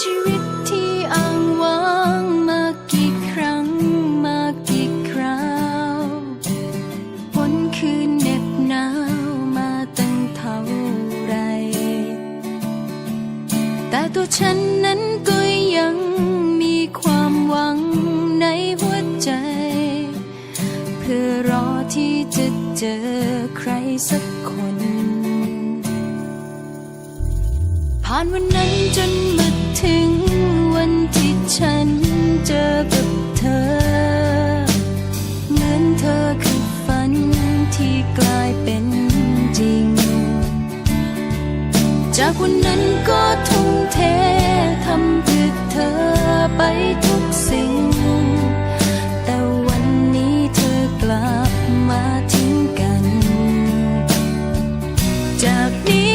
ชีวิตที่อ้างว้างมากี่ครั้งมากี่คราวฝนคืนเหน็บหนาวมาตั้งเท่าไร แต่ตัวฉันนั้นก็ยังมีความหวังในหัวใจ เพื่อรอที่จะเจอใครสักคน ผ่านวันนั้นจนมา ที่กลายเป็นจริง จากวันนั้นก็ทุ่มเททำเพื่อเธอไปทุกสิ่ง แต่วันนี้เธอกลับมาทิ้งกัน จากนี้